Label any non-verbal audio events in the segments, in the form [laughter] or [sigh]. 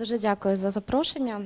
Дуже дякую за запрошення.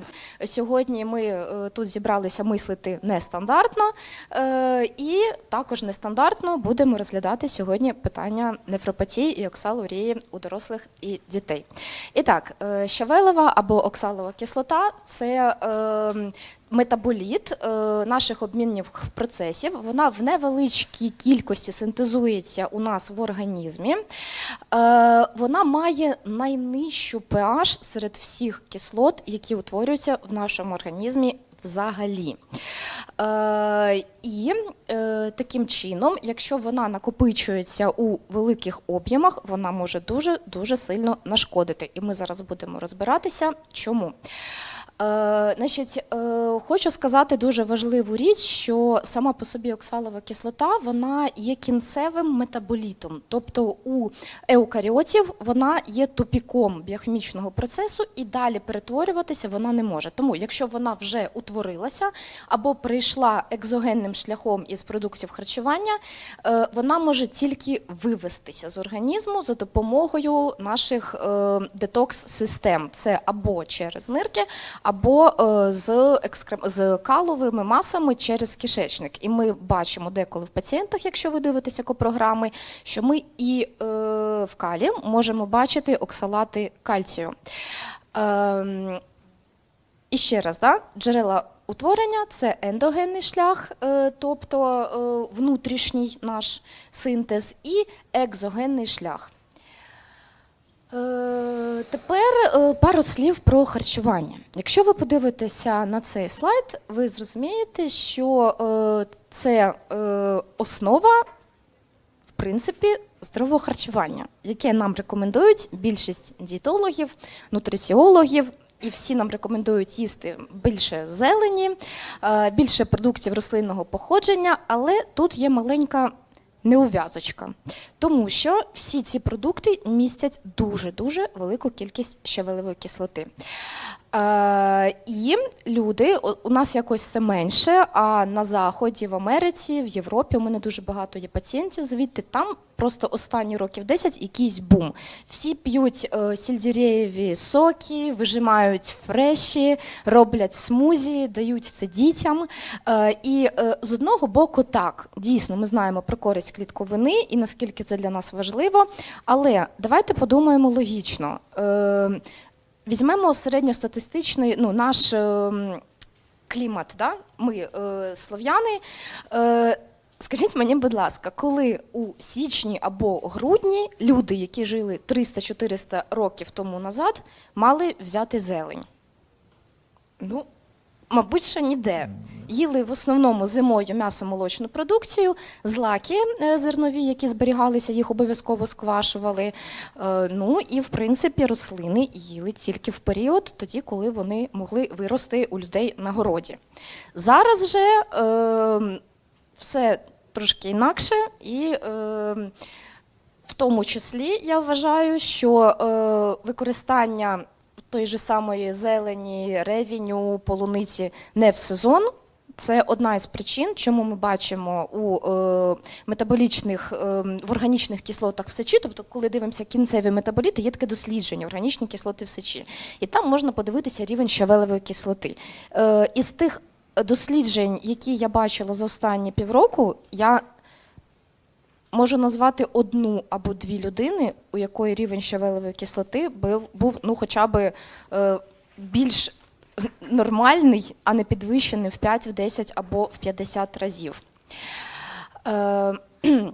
Сьогодні ми е, тут зібралися мислити нестандартно, е, і також нестандартно будемо розглядати сьогодні питання нефропатії і оксалурії у дорослих і дітей. І так, е, щавелева або оксалова кислота це е, метаболіт е, наших обмінних процесів. Вона в невеличкій кількості синтезується у нас в організмі. Е, Вона має найнижчу pH серед всіх кислот, які утворюються в нашому організмі взагалі. Е, і е, таким чином, якщо вона накопичується у великих об'ємах, вона може дуже дуже сильно нашкодити. І ми зараз будемо розбиратися, чому. Е, значить, е, хочу сказати дуже важливу річ, що сама по собі оксалова кислота вона є кінцевим метаболітом. Тобто у еукаріотів вона є тупіком біохімічного процесу і далі перетворюватися вона не може. Тому, якщо вона вже утворилася або прийшла екзогенним шляхом із продуктів харчування, е, вона може тільки вивестися з організму за допомогою наших детокс-систем. Це або через нирки, або е, з, екскрем... з каловими масами через кишечник. І ми бачимо деколи в пацієнтах, якщо ви дивитеся копрограми, що ми і е, в калі можемо бачити оксалати кальцію. Ем, і ще раз, да? джерела утворення це ендогенний шлях, е, тобто е, внутрішній наш синтез, і екзогенний шлях. Е, Тепер е, пару слів про харчування. Якщо ви подивитеся на цей слайд, ви зрозумієте, що е, це основа, в принципі, здорового харчування, яке нам рекомендують більшість дієтологів, нутриціологів. І всі нам рекомендують їсти більше зелені, більше продуктів рослинного походження, але тут є маленька неув'язочка. Тому що всі ці продукти містять дуже-дуже велику кількість щавелевої кислоти. Е, і люди, у нас якось це менше, а на Заході, в Америці, в Європі у мене дуже багато є пацієнтів звідти. Там просто останні років 10 якийсь бум. Всі п'ють е, сільдіреєві соки, вижимають фреші, роблять смузі, дають це дітям. Е, і е, з одного боку, так, дійсно, ми знаємо про користь клітковини і наскільки це для нас важливо. Але давайте подумаємо логічно. Е, Візьмемо середньостатистичний ну, наш е, клімат, да? ми е, слов'яни. Е, скажіть мені, будь ласка, коли у січні або грудні люди, які жили 300-400 років тому назад, мали взяти зелень? Ну, мабуть, що ніде. Їли в основному зимою м'ясо-молочну продукцію, злаки е, зернові, які зберігалися, їх обов'язково сквашували. Е, Ну і в принципі рослини їли тільки в період, тоді, коли вони могли вирости у людей на городі. Зараз же е, все трошки інакше, і е, в тому числі я вважаю, що е, використання тої ж самої зелені, ревіню, полуниці не в сезон. Це одна із причин, чому ми бачимо у е, метаболічних е, в органічних кислотах в сечі. Тобто, коли дивимося кінцеві метаболіти, є таке дослідження органічні кислоти в сечі, і там можна подивитися рівень щавелевої кислоти. Е, із тих досліджень, які я бачила за останні півроку, я можу назвати одну або дві людини, у якої рівень щавелевої кислоти був, ну, хоча б е, більш нормальний, а не підвищений в 5, в 10 або в 50 разів. Е, [clears throat]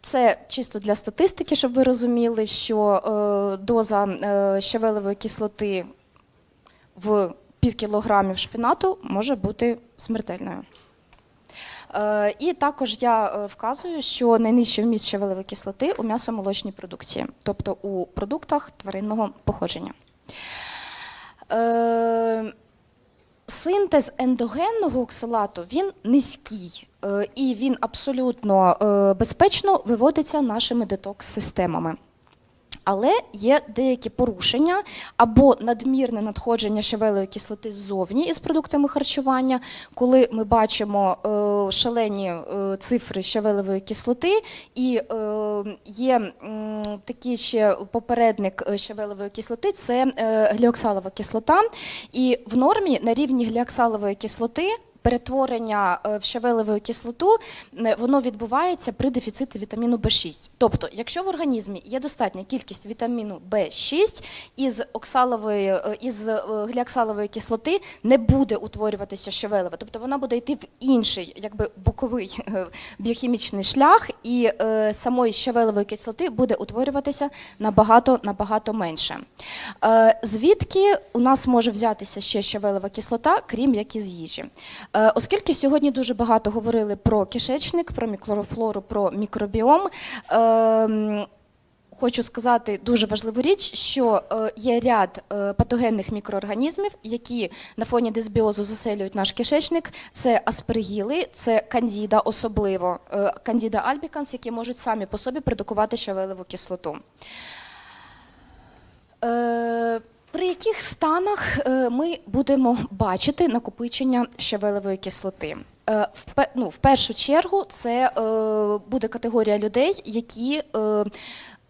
це чисто для статистики, щоб ви розуміли, що е, доза е, щавелевої кислоти в пів кілограмів шпинату може бути смертельною. Е, І також я е, вказую, що найнижчий вміст щавелевої кислоти у м'ясо-молочній продукції, тобто у продуктах тваринного походження. Е, Синтез ендогенного оксалату він низький і він абсолютно безпечно виводиться нашими детокс-системами. Але є деякі порушення або надмірне надходження щавелевої кислоти ззовні із продуктами харчування, коли ми бачимо е, шалені е, цифри щавелевої кислоти, і е, є такий ще попередник щавелевої кислоти це гліоксалова кислота. І в нормі на рівні гліоксалової кислоти. Перетворення е, в щавелеву кислоту воно відбувається при дефіциті вітаміну В6. Тобто, якщо в організмі є достатня кількість вітаміну В6, із оксалової е, із е, гліоксалової кислоти не буде утворюватися щавелева, тобто вона буде йти в інший, якби боковий біохімічний шлях, і самої щавелевої кислоти буде утворюватися набагато набагато менше. Звідки у нас може взятися ще щавелева кислота, крім як із їжі? Е, Оскільки сьогодні дуже багато говорили про кишечник, про мікрофлору, про мікробіом. ем, Хочу сказати дуже важливу річ, що е, є ряд е, патогенних мікроорганізмів, які на фоні дисбіозу заселюють наш кишечник. Це аспергіли, це кандіда, особливо кандіда альбіканс, які можуть самі по собі продукувати щавелеву кислоту. При яких станах е, ми будемо бачити накопичення щавелевої кислоти? Е, В, ну, в першу чергу це е, буде категорія людей, які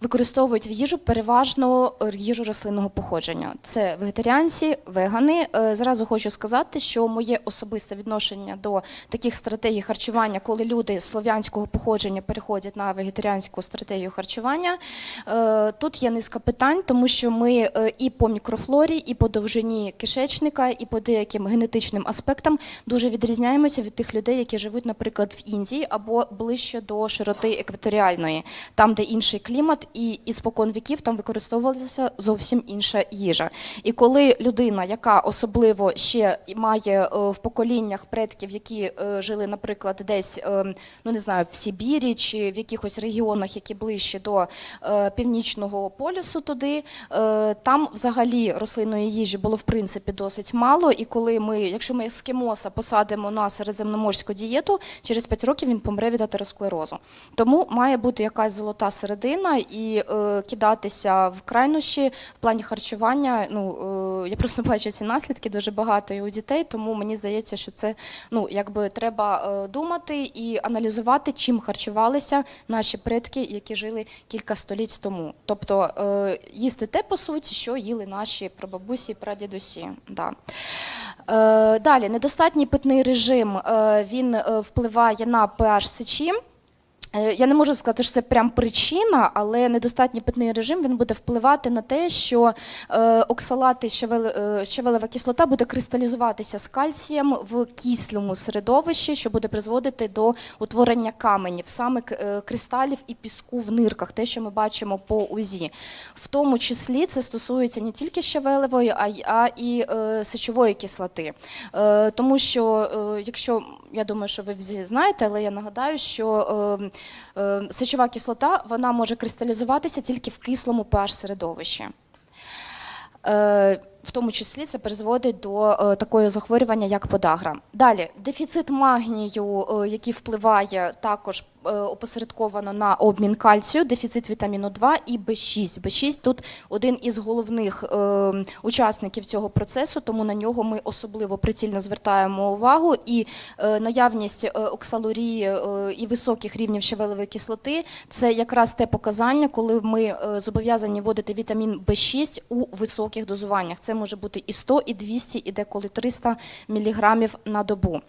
використовують в їжу переважно е, їжу рослинного походження. Це вегетаріанці, вегани. Е, Зразу хочу сказати, що моє особисте відношення до таких стратегій харчування, коли люди слов'янського походження переходять на вегетаріанську стратегію харчування, е, тут є низка питань, тому що ми і по мікрофлорі, і по довжині кишечника, і по деяким генетичним аспектам дуже відрізняємося від тих людей, які живуть, наприклад, в Індії або ближче до широти екваторіальної, там, де інший клімат, і іспокон віків там використовувалася зовсім інша їжа. І коли людина, яка особливо ще має е, в поколіннях предків, які е, жили, наприклад, десь е, ну не знаю, в Сибірі чи в якихось регіонах, які ближче до північного полюсу, туди там взагалі рослинної їжі було в принципі досить мало. І коли ми, якщо ми ескімоса посадимо на середземноморську дієту, через 5 років він помре від атеросклерозу. Тому має бути якась золота середина і е, кидатися в крайнощі в плані харчування. Ну е, я просто [laughs] бачу ці наслідки дуже багато і у дітей, тому мені здається, що це ну якби треба е, думати і аналізувати, чим харчувалися наші предки, які жили кілька століть тому. Тобто е, їсти те по суті, що їли наші прабабусі і прадідусі. Да. Е, Далі недостатній питний режим е, він е, впливає на pH сечі. Е, Я не можу сказати, що це прям причина, але недостатній питний режим він буде впливати на те, що е, оксалати е, щавелева кислота буде кристалізуватися з кальцієм в кислому середовищі, що буде призводити до утворення каменів, саме кристалів і піску в нирках, те, що ми бачимо по УЗІ. В тому числі це стосується не тільки щавелевої, а й і сечової кислоти. Тому що, якщо я думаю, що ви всі знаєте, але я нагадаю, що е, е, сечова кислота вона може кристалізуватися тільки в кислому pH середовищі. Е, в тому числі це призводить до е, такого захворювання, як подагра. Далі дефіцит магнію, е, який впливає також опосередковано на обмін кальцію, дефіцит вітаміну 2 і B6. B6 тут один із головних е, учасників цього процесу, тому на нього ми особливо прицільно звертаємо увагу. І е, наявність е, оксалурії е, і високих рівнів щавелевої кислоти це якраз те показання, коли ми е, зобов'язані вводити вітамін B6 у високих дозуваннях. Це може бути і 100, і 200, і деколи 300 міліграмів на добу.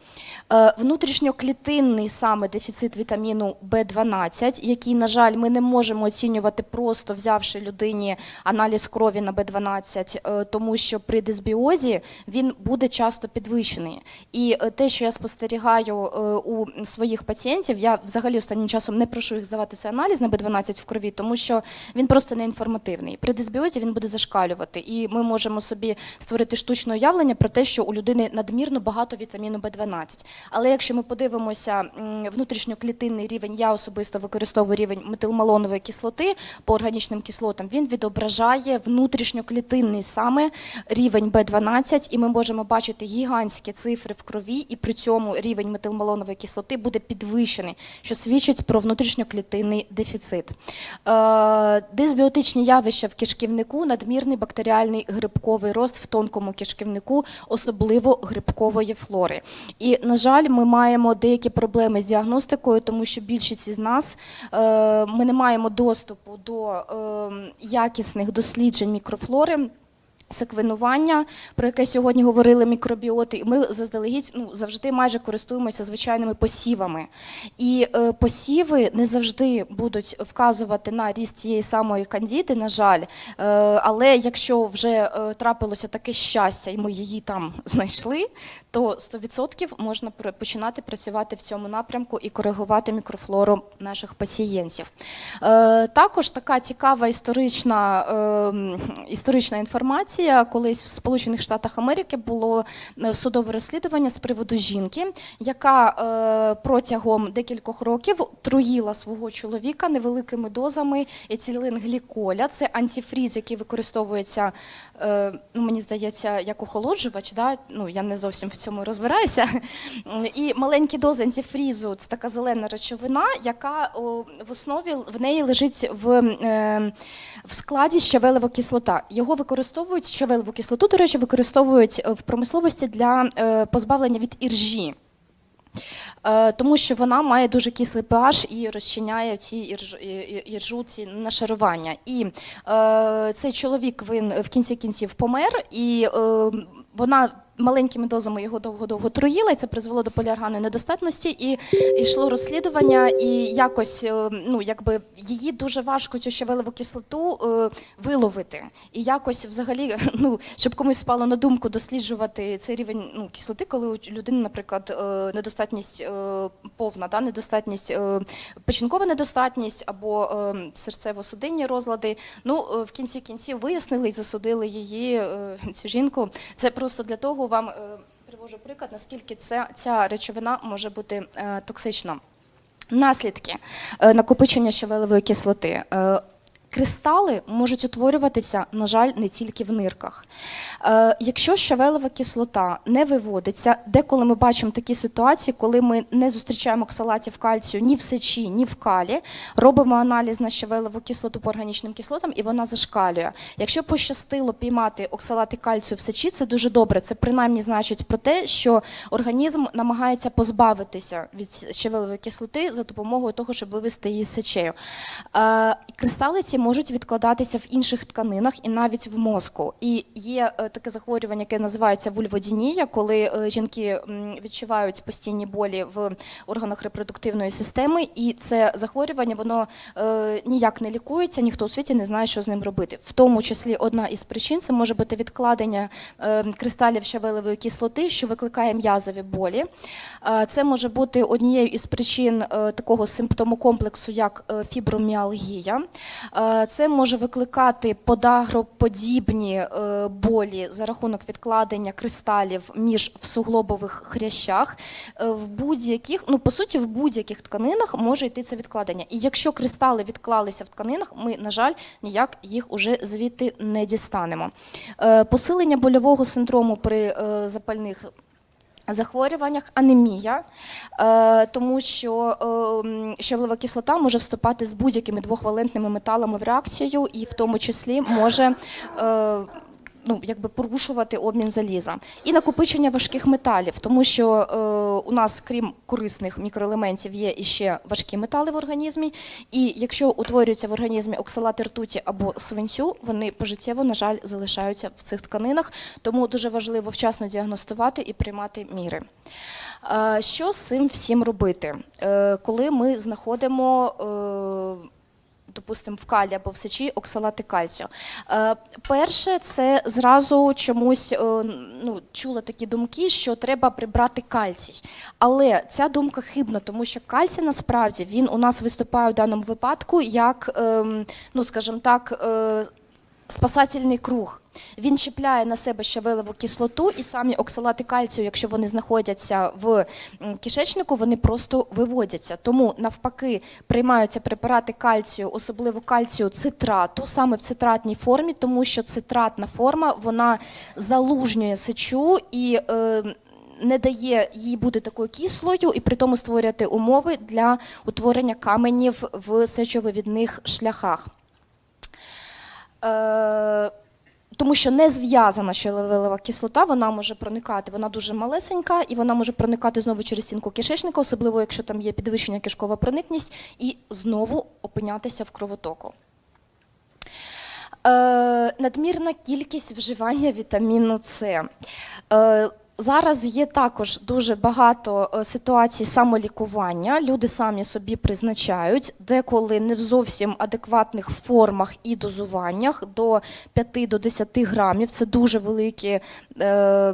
Е, Внутрішньоклітинний саме дефіцит вітаміну B12, який, на жаль, ми не можемо оцінювати просто взявши людині аналіз крові на B12, е, тому що при дисбіозі він буде часто підвищений. І е, те, що я спостерігаю е, у своїх пацієнтів, я взагалі останнім часом не прошу їх здавати цей аналіз на B12 в крові, тому що він просто не інформативний. При дисбіозі він буде зашкалювати, і ми можемо собі створити штучне уявлення про те, що у людини надмірно багато вітаміну B12. Але якщо ми подивимося внутрішньоклітинний рівень, я особисто використовую рівень метилмалонової кислоти по органічним кислотам. Він відображає внутрішньоклітинний саме рівень Б12, і ми можемо бачити гігантські цифри в крові, і при цьому рівень метилмалонової кислоти буде підвищений, що свідчить про внутрішньоклітинний дефіцит. Е, дисбіотичні явища в кишківнику, надмірний бактеріальний грибковий рост в тонкому кишківнику, особливо грибкової флори. І, на жаль, ми маємо деякі проблеми з діагностикою, тому що більшість із нас е, ми не маємо доступу до е, якісних досліджень мікрофлори. Секвенування, про яке сьогодні говорили мікробіоти, ми заздалегідь ну, завжди майже користуємося звичайними посівами. І е, посіви не завжди будуть вказувати на ріст цієї самої кандіди, на жаль. Е, але якщо вже е, трапилося таке щастя, і ми її там знайшли, то 100% можна починати працювати в цьому напрямку і коригувати мікрофлору наших пацієнтів. Е, також така цікава історична, е, історична інформація. Колись в Сполучених Штатах Америки було е, судове розслідування з приводу жінки, яка протягом декількох років труїла свого чоловіка невеликими дозами етиленгліколя. Це антифріз, який використовується, ну, мені здається, як охолоджувач. Да? Ну, я не зовсім в цьому розбираюся. [laughs] І маленькі дози антифрізу це така зелена речовина, яка в основі в неї лежить в, е, в складі щавелева кислота. Його використовують щавелеву кислоту, до речі, використовують е, в промисловості для е, позбавлення від іржі. Е, Тому що вона має дуже кислий pH і розчиняє ці ірж, іржу, ці нашарування. І е, цей чоловік він в кінці кінців помер, і е, вона маленькими дозами його довго-довго труїла, і це призвело до поліарганної недостатності. І йшло розслідування, і якось е, ну, якби її дуже важко цю щавелеву кислоту е, виловити. І якось взагалі, [laughs] ну, щоб комусь спало на думку досліджувати цей рівень ну, кислоти, коли у людини, наприклад, е, недостатність повна, да, недостатність, печінкова недостатність або серцево-судинні розлади. Ну, в кінці кінців вияснили і засудили її, цю жінку. Це просто для того вам е, привожу приклад, наскільки ця, ця речовина може бути е, токсична. Наслідки е, накопичення щавелевої кислоти. Кристали можуть утворюватися, на жаль, не тільки в нирках. Е, якщо щавелева кислота не виводиться, деколи ми бачимо такі ситуації, коли ми не зустрічаємо оксалатів кальцію ні в сечі, ні в калі, робимо аналіз на щавелеву кислоту по органічним кислотам, і вона зашкалює. Якщо пощастило піймати оксалати кальцію в сечі, це дуже добре. Це принаймні значить про те, що організм намагається позбавитися від щавелевої кислоти за допомогою того, щоб вивести її з сечею. Е, Кристали ці можуть відкладатися в інших тканинах і навіть в мозку. І є е, таке захворювання, яке називається вульводінія, коли е, жінки відчувають постійні болі в органах репродуктивної системи, і це захворювання воно е, ніяк не лікується, ніхто у світі не знає, що з ним робити. В тому числі одна із причин це може бути відкладення кристалів щавелевої кислоти, що викликає м'язові болі. Це може бути однією із причин такого симптомокомплексу, як фіброміалгія. Е, Це може викликати подагроподібні е, болі за рахунок відкладення кристалів між в суглобових хрящах. Е, В будь-яких, ну по суті, в будь-яких тканинах може йти це відкладення. І якщо кристали відклалися в тканинах, ми, на жаль, ніяк їх уже звідти не дістанемо. Посилення больового синдрому при запальних захворюваннях анемія, е, тому що е, кислота може вступати з будь-якими двохвалентними металами в реакцію, і в тому числі може. Ну, якби порушувати обмін заліза і накопичення важких металів, тому що е, у нас, крім корисних мікроелементів, є іще важкі метали в організмі. І якщо утворюються в організмі оксалати ртуті або свинцю, вони пожиттєво, на жаль, залишаються в цих тканинах. Тому дуже важливо вчасно діагностувати і приймати міри. Е, Що з цим всім робити? Е, Коли ми знаходимо. е, Допустимо, в калі або в сечі оксалати кальцію. Е, перше, це зразу чомусь е, ну, чула такі думки, що треба прибрати кальцій. Але ця думка хибна, тому що кальцій насправді він у нас виступає в даному випадку як, ем, ну скажімо так, е, спасательний круг. Він чіпляє на себе щавелеву кислоту, і самі оксалати кальцію, якщо вони знаходяться в кишечнику, вони просто виводяться. Тому навпаки приймаються препарати кальцію, особливо кальцію цитрату, саме в цитратній формі, тому що цитратна форма вона залужнює сечу і. Е, не дає їй бути такою кислою і при тому створювати умови для утворення каменів в сечовивідних шляхах. Е, тому що не зв'язана щавелева кислота, вона може проникати, вона дуже малесенька, і вона може проникати знову через стінку кишечника, особливо якщо там є підвищення кишкова проникність, і знову опинятися в кровотоку. Е, надмірна кількість вживання вітаміну С. Е, Зараз є також дуже багато е, ситуацій самолікування. Люди самі собі призначають, деколи не в зовсім адекватних формах і дозуваннях до 5 до 10 грамів. Це дуже великі е,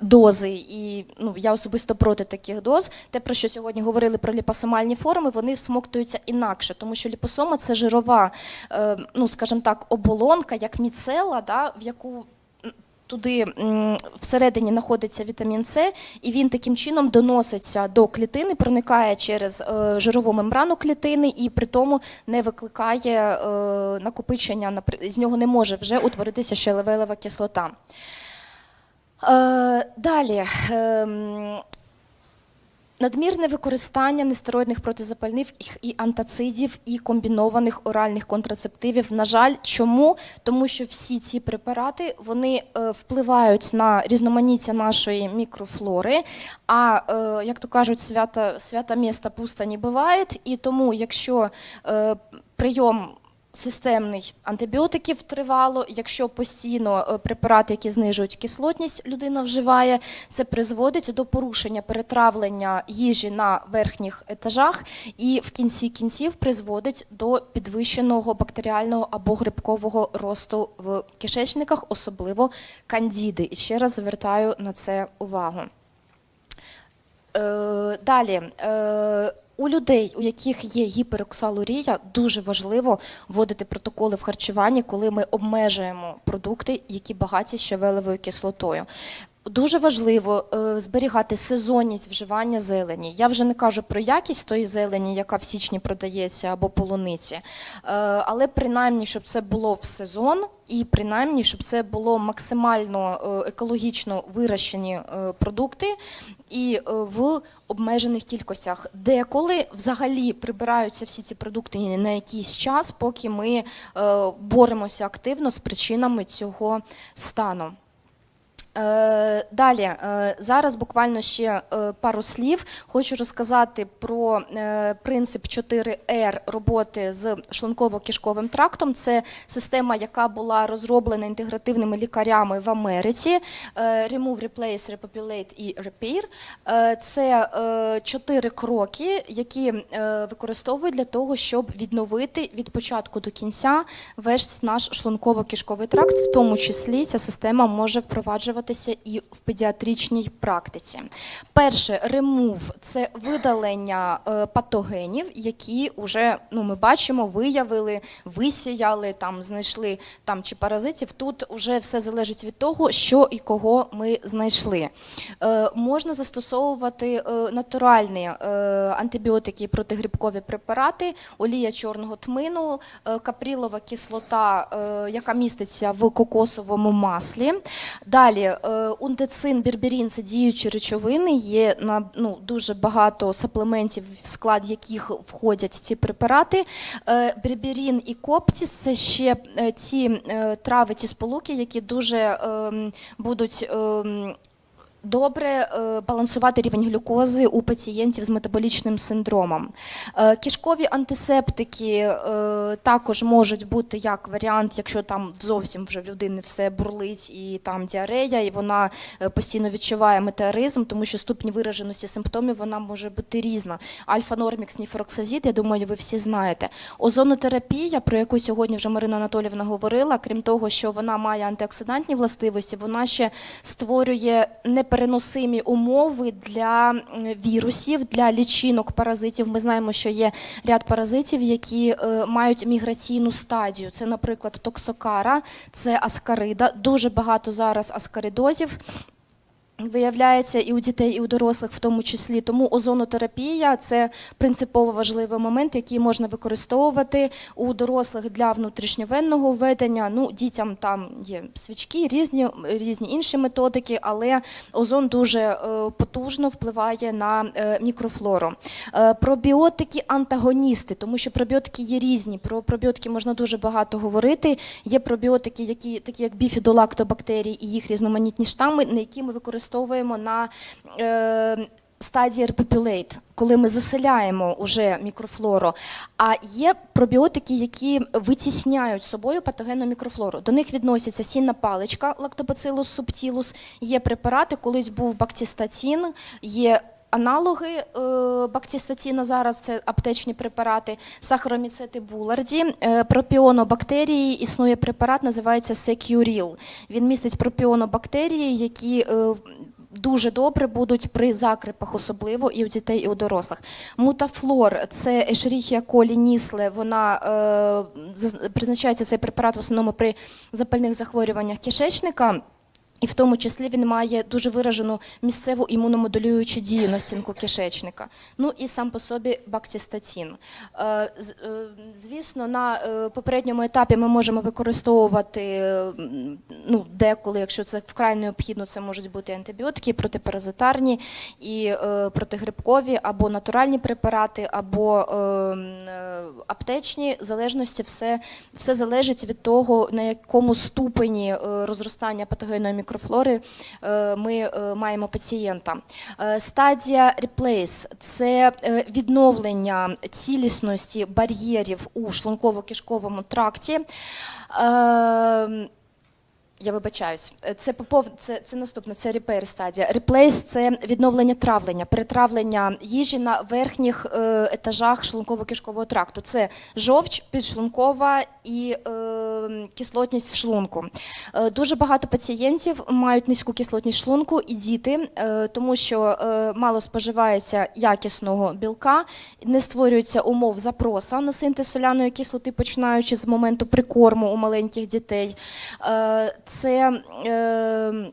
дози, і ну, я особисто проти таких доз. Те, про що сьогодні говорили про ліпосомальні форми, вони всмоктуються інакше, тому що ліпосома це жирова, е, ну скажімо так, оболонка, як міцела, да, в яку туди всередині знаходиться вітамін С, і він таким чином доноситься до клітини, проникає через е, жирову мембрану клітини і при тому не викликає е, накопичення, з нього не може вже утворитися щелевелева кислота. Е, далі. Надмірне використання нестероїдних протизапальних і антацидів і комбінованих оральних контрацептивів. На жаль, чому? Тому що всі ці препарати вони е, впливають на різноманіття нашої мікрофлори. А е, як то кажуть, свята, свята міста пусто не буває. І тому, якщо е, прийом системний антибіотиків тривало. Якщо постійно е, препарати, які знижують кислотність, людина вживає, це призводить до порушення перетравлення їжі на верхніх етажах і в кінці кінців призводить до підвищеного бактеріального або грибкового росту в кишечниках, особливо кандіди. І ще раз звертаю на це увагу. Е, Далі. У людей, у яких є гіпероксалурія, дуже важливо вводити протоколи в харчуванні, коли ми обмежуємо продукти, які багаті щавелевою кислотою. Дуже важливо е, зберігати сезонність вживання зелені. Я вже не кажу про якість тої зелені, яка в січні продається або полуниці, е, але принаймні, щоб це було в сезон, і принаймні, щоб це було максимально е, екологічно вирощені продукти і в обмежених кількостях. Деколи взагалі прибираються всі ці продукти на якийсь час, поки ми боремося активно з причинами цього стану. Е, Далі, е, зараз буквально ще е, пару слів. Хочу розказати про принцип 4R роботи з шлунково-кишковим трактом. Це система, яка була розроблена інтегративними лікарями в Америці. Remove, Replace, Repopulate і Repair. Це чотири кроки, які використовують для того, щоб відновити від початку до кінця весь наш шлунково-кишковий тракт. В тому числі ця система може впроваджуватися і в педіатричній практиці. Перше, ремув це видалення е, патогенів, які вже ну, ми бачимо, виявили, висіяли, там знайшли там чи паразитів. Тут вже все залежить від того, що і кого ми знайшли. Е, можна застосовувати е, натуральні антибіотики і протигрибкові препарати, олія чорного тмину, капрілова кислота, яка міститься в кокосовому маслі. Далі е, ундецин, бірберін це діючі речовини. Є на ну дуже багато саплементів, в склад яких входять ці препарати. Бірберін і коптіс це ще е, ті е, трави, ті сполуки, які дуже ем, будуть. Добре е, балансувати рівень глюкози у пацієнтів з метаболічним синдромом. Е, Кишкові антисептики е, також можуть бути як варіант, якщо там зовсім вже в людини все бурлить і там діарея, і вона постійно відчуває метеоризм, тому що ступінь вираженості симптомів вона може бути різна. Альфа-нормікс, ніфороксазід, я думаю, ви всі знаєте. Озонотерапія, про яку сьогодні вже Марина Анатолівна говорила, крім того, що вона має антиоксидантні властивості, вона ще створює неперевершені переносимі умови для вірусів, для лічинок паразитів. Ми знаємо, що є ряд паразитів, які е, мають міграційну стадію. Це, наприклад, токсокара, це аскарида. Дуже багато зараз аскаридозів. Виявляється і у дітей, і у дорослих в тому числі. Тому озонотерапія це принципово важливий момент, який можна використовувати у дорослих для внутрішньовенного введення. Ну, дітям там є свічки, різні, різні інші методики, але озон дуже е, потужно впливає на е, мікрофлору. Е, пробіотики антагоністи, тому що пробіотики є різні. Про пробіотики можна дуже багато говорити. Є пробіотики, які такі як біфідолактобактерії і їх різноманітні штами, на які ми використовуємо на е, стадії repopulate, коли ми заселяємо уже мікрофлору. А є пробіотики, які витісняють собою патогенну мікрофлору. До них відносяться сінна паличка, лактобацилус субтілус. є препарати, колись був бактістатін, є Аналоги е, бактістаціна зараз це аптечні препарати, сахароміцети буларді. Е, пропіонобактерії існує препарат, називається Securil. Він містить пропіонобактерії, які е, дуже добре будуть при закрипах, особливо і у дітей, і у дорослих. Мутафлор це Escherichia coli нісле. Вона е, призначається цей препарат в основному при запальних захворюваннях кишечника. І в тому числі він має дуже виражену місцеву імуномодулюючу дію на стінку кишечника. Ну і сам по собі бактістатін. Е, е, Звісно, на е, попередньому етапі ми можемо використовувати ну, деколи, якщо це вкрай необхідно, це можуть бути антибіотики, протипаразитарні і протигрибкові, або натуральні препарати, або аптечні. В залежності все, все залежить від того, на якому ступені розростання патогенної мікрофлори е, ми е, маємо пацієнта. Е, Стадія replace – це відновлення цілісності бар'єрів у шлунково-кишковому тракті. Я вибачаюсь. Е, Це попов... це, це наступне, це repair стадія. Replace – це відновлення травлення, перетравлення їжі на верхніх е, етажах шлунково-кишкового тракту. Це жовч, підшлункова і е, кислотність в шлунку. Е, дуже багато пацієнтів мають низьку кислотність шлунку і діти, е, тому що е, мало споживається якісного білка, не створюється умов запроса на синтез соляної кислоти, починаючи з моменту прикорму у маленьких дітей. Е, Це е,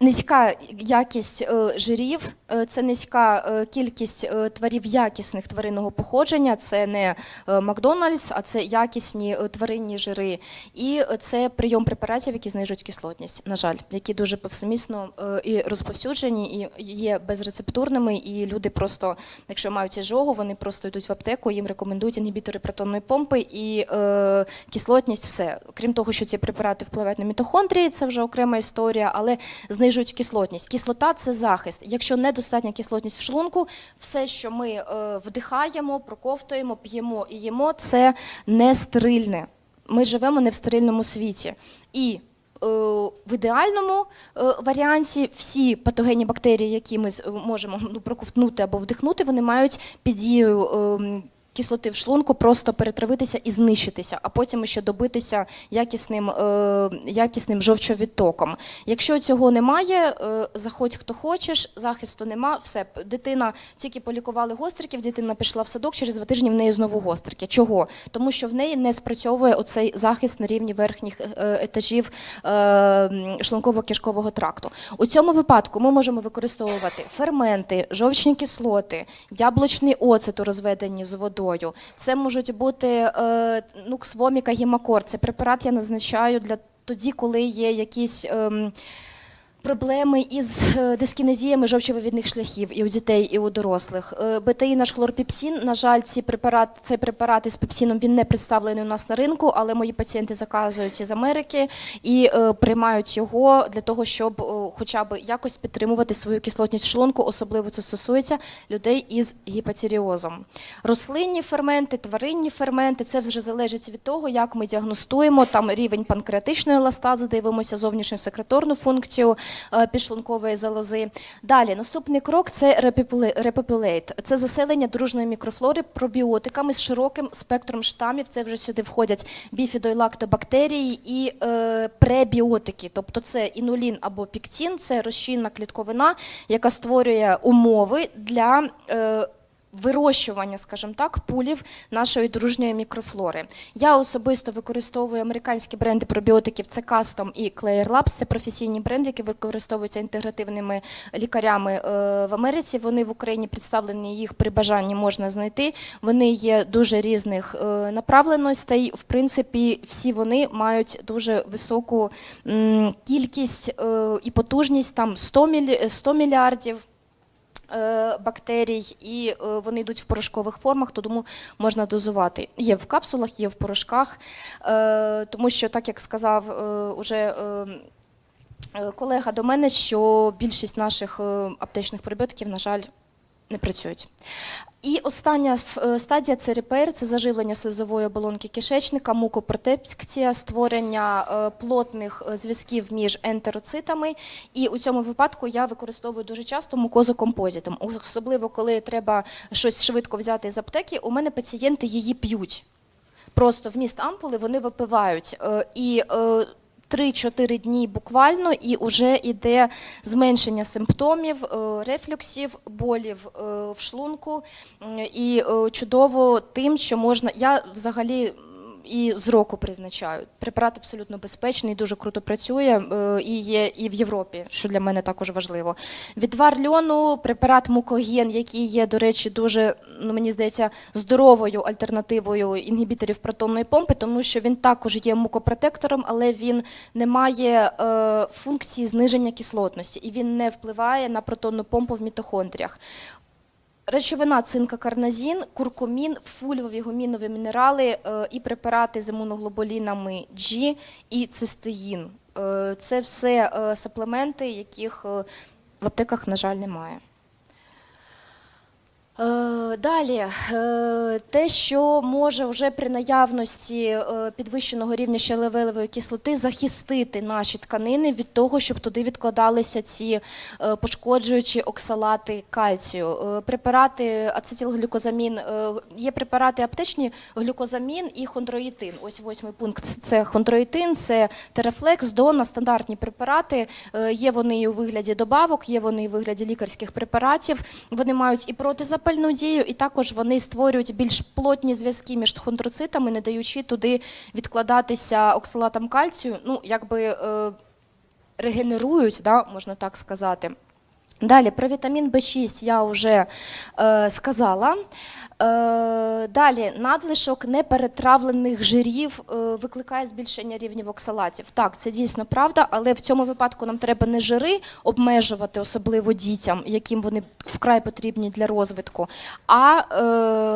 низька якість е, жирів, це низька е, кількість е, тварів якісних тваринного походження. Це не е, Макдональдс, а це якісні е, тваринні жири. І е, це прийом препаратів, які знижують кислотність, на жаль, які дуже повсемісно е, і розповсюджені, і є безрецептурними. І люди просто, якщо мають іжогу, вони просто йдуть в аптеку, їм рекомендують інгібітори протонної помпи і е, кислотність. Все крім того, що ці препарати впливають на мітохондрії, це вже окрема історія, але знижують кислотність. Кислота це захист. Якщо недостатня кислотність в шлунку, все, що ми е, вдихаємо, проковтуємо, п'ємо і їмо, це не стерильне. Ми живемо не в стерильному світі. І е, в ідеальному е, варіанті всі патогенні бактерії, які ми можемо ну, проковтнути або вдихнути, вони мають під дією ем, кислоти в шлунку просто перетравитися і знищитися, а потім ще добитися якісним, е, якісним жовчовідтоком. Якщо цього немає, е, заходь хто хочеш, захисту нема, все, дитина тільки полікували гостриків, дитина пішла в садок, через два тижні в неї знову гострики. Чого? Тому що в неї не спрацьовує оцей захист на рівні верхніх е, етажів е, шлунково-кишкового тракту. У цьому випадку ми можемо використовувати ферменти, жовчні кислоти, яблучний оцет у розведенні з водою. Це можуть бути е, нукс гімакор. Це препарат я назначаю для тоді, коли є якісь. ем, Проблеми із е, дискінезіями жовчовивідних шляхів і у дітей, і у дорослих. Е, БТІ наш хлорпіпсин. На жаль, ці препарат, цей препарат із пепсином він не представлений у нас на ринку, але мої пацієнти заказують із Америки і е, приймають його для того, щоб хоча б якось підтримувати свою кислотність шлунку. Особливо це стосується людей із гіпотіріозом. Рослинні ферменти, тваринні ферменти це вже залежить від того, як ми діагностуємо там рівень панкреатичної еластази, дивимося зовнішню секреторну функцію. Е, підшлункової залози. Далі, наступний крок це репопулейт. Це заселення дружної мікрофлори пробіотиками з широким спектром штамів. Це вже сюди входять біфідойлактобактерії і е, пребіотики. Тобто це інулін або піктін, це розчинна клітковина, яка створює умови для. Е, Вирощування, скажімо так, пулів нашої дружньої мікрофлори. Я особисто використовую американські бренди пробіотиків це Custom і Claire Labs. Це професійні бренди, які використовуються інтегративними лікарями е, в Америці. Вони в Україні представлені, їх при бажанні можна знайти. Вони є дуже різних е, направленостей. В принципі, всі вони мають дуже високу кількість е, і потужність там 100, мілі, 100 мільярдів бактерій, і е, вони йдуть в порошкових формах, то тому можна дозувати. Є в капсулах, є в порошках, е, тому що, так як сказав е, уже. е, е, Колега до мене, що більшість наших е, аптечних пробіотиків, на жаль, не працюють. І остання е, стадія це репейр, це заживлення слизової оболонки кишечника, мукопротекція, створення е, плотних е, зв'язків між ентероцитами. І у цьому випадку я використовую дуже часто мукозокомпозитом. Особливо коли треба щось швидко взяти з аптеки, у мене пацієнти її п'ють. Просто вміст ампули вони випивають. І 3-4 дні буквально, і вже йде зменшення симптомів, е, рефлюксів, болів е, в шлунку. І е, чудово тим, що можна. Я взагалі. І з року призначаю. Препарат абсолютно безпечний, дуже круто працює е, і є і в Європі, що для мене також важливо. Відвар льону, препарат мукоген, який є, до речі, дуже, ну мені здається, здоровою альтернативою інгібіторів протонної помпи, тому що він також є мукопротектором, але він не має е, функції зниження кислотності і він не впливає на протонну помпу в мітохондріях. Речовина цинка карназін, куркумін, фульвові гумінові мінерали е, і препарати з імуноглобулінами G і цистеїн. Е, Це все е, саплементи, яких в аптеках, на жаль, немає. Е, Далі, е, те, що може вже при наявності е, підвищеного рівня щелевелевої кислоти захистити наші тканини від того, щоб туди відкладалися ці пошкоджуючі оксалати кальцію. Препарати ацетилглюкозамін, є препарати аптечні глюкозамін і хондроїтин. Ось восьмий пункт. Це хондроїтин, це терафлекс, дона, стандартні препарати. Є вони у вигляді добавок, є вони у вигляді лікарських препаратів. Вони мають і протизапальну дію, і також вони створюють більш плотні зв'язки між хондроцитами, не даючи туди відкладатися оксалатам кальцію. Ну, якби е, регенерують, да, можна так сказати. Далі про вітамін В6 я вже е, сказала. Е, далі надлишок неперетравлених жирів е, викликає збільшення рівнів оксалатів. Так, це дійсно правда, але в цьому випадку нам треба не жири обмежувати, особливо дітям, яким вони вкрай потрібні для розвитку, а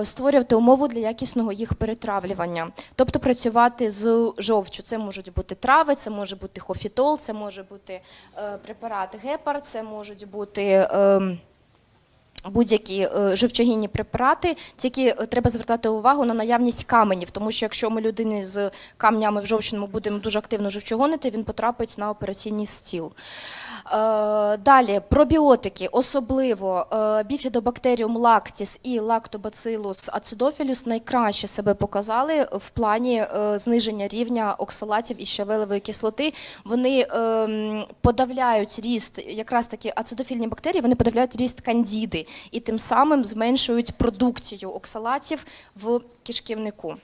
е, створювати умову для якісного їх перетравлювання. Тобто працювати з жовчю. Це можуть бути трави, це може бути хофітол, це може бути препарат гепар, це можуть бути. Будь-які е, живчогінні препарати, тільки е, треба звертати увагу на наявність каменів, тому що якщо ми людини з камнями в жовчному будемо дуже активно живчогонити, він потрапить на операційний стіл. Е, Далі пробіотики, особливо біфідобактеріум лактіс і лактобацилус ацидофілюс найкраще себе показали в плані зниження рівня оксалатів і щавелевої кислоти. Вони ем, подавляють ріст, якраз таки ацидофільні бактерії, вони подавляють ріст кандіди і тим самим зменшують продукцію оксалатів в кишківнику.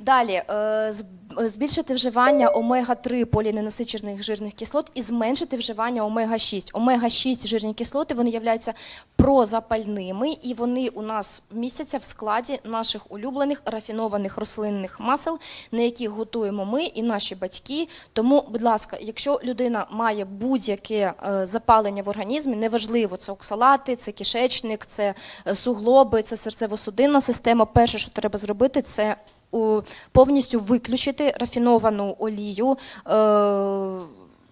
Далі е, збільшити вживання омега-3 поліненасичених жирних кислот і зменшити вживання омега-6. Омега-6 жирні кислоти вони являються прозапальними, і вони у нас містяться в складі наших улюблених рафінованих рослинних масел, на яких готуємо ми і наші батьки. Тому, будь ласка, якщо людина має будь-яке е, запалення в організмі, неважливо, це оксалати, це кишечник, це е, суглоби, це серцево-судинна система. Перше, що треба зробити, це повністю виключити рафіновану олію.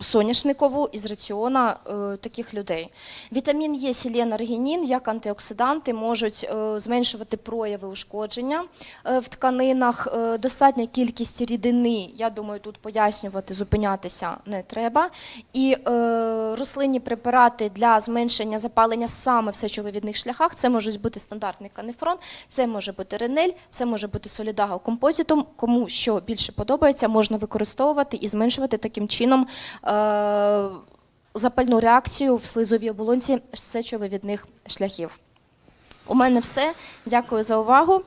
Соняшникову із раціона е, таких людей. Вітамін Е, селен, аргінін як антиоксиданти можуть е, зменшувати прояви ушкодження е, в тканинах. Е, достатня кількість рідини, я думаю, тут пояснювати, зупинятися не треба. І е, рослинні препарати для зменшення запалення саме в сечовивідних шляхах це можуть бути стандартний канефрон, це може бути ренель, це може бути солідаго композитум. Кому що більше подобається, можна використовувати і зменшувати таким чином е, запальну реакцію в слизовій оболонці сечовивідних шляхів. У мене все. Дякую за увагу.